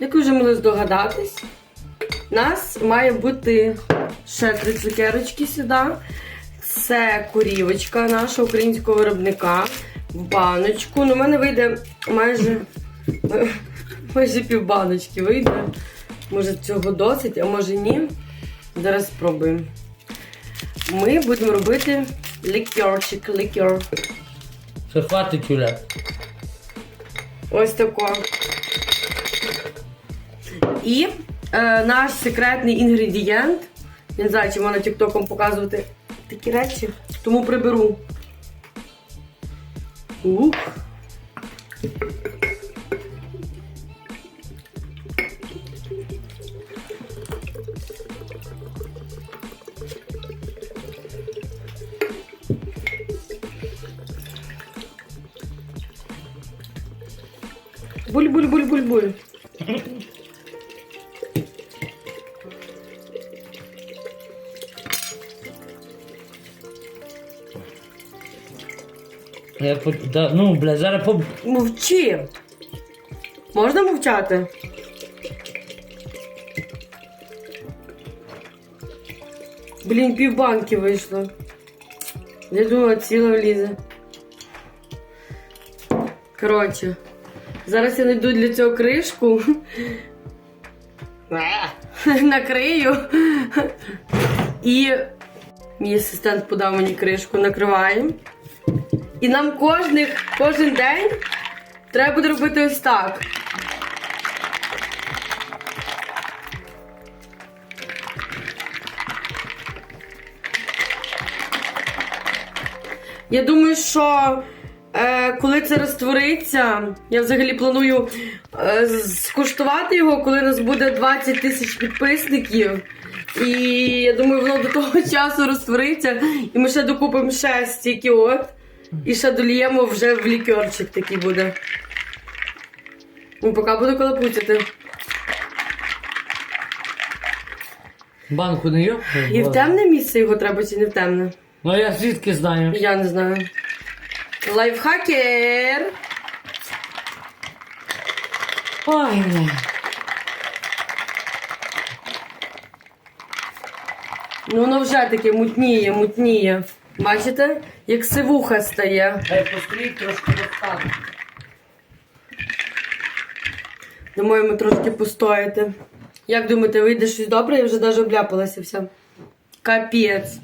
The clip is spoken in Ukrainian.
Як ви вже могли здогадатись, у нас має бути ще три цукерочки сюди. Це корівочка наша українського виробника в баночку. Ну, у мене вийде майже, майже пів баночки вийде. Може цього досить, а може ні. Зараз спробуємо. Ми будемо робити лікерчик, лікер. Все, хватить, Юля. Ось тако. І е, наш секретний інгредієнт. Я не знаю, чи можна тіктоком показувати такі речі, тому приберу. Ух. Буль-буль-буль-буль-буль. Я по... да, ну, бля, зараз по... Мовчи. Можна мовчати? Блін, півбанки вийшло. Я думала, ціла влізе. Коротше, зараз я знайду для цього кришку. Накрию. І мій асистент подав мені кришку, накриваємо. І нам кожних, кожен день треба буде робити ось так. Я думаю, що е, коли це розтвориться, я взагалі планую е, скуштувати його, коли нас буде 20 тисяч підписників. І я думаю, воно до того часу розтвориться, і ми ще докупимо ще стільки от. І ще доліємо вже в лікерчик такий буде. Ну, поки буду колопутити. банку не йо? І в темне місце його треба чи не в темне? Ну, я звідки знаю. Я не знаю. Лайфхакер! Ой. Ну воно вже таке мутніє, мутніє. Бачите? Як сивуха стає. Постоїть трошки розстати. Думаю, ми трошки постояти. Як думаєте, вийде щось добре? Я вже навіть обляпалася вся. Капець.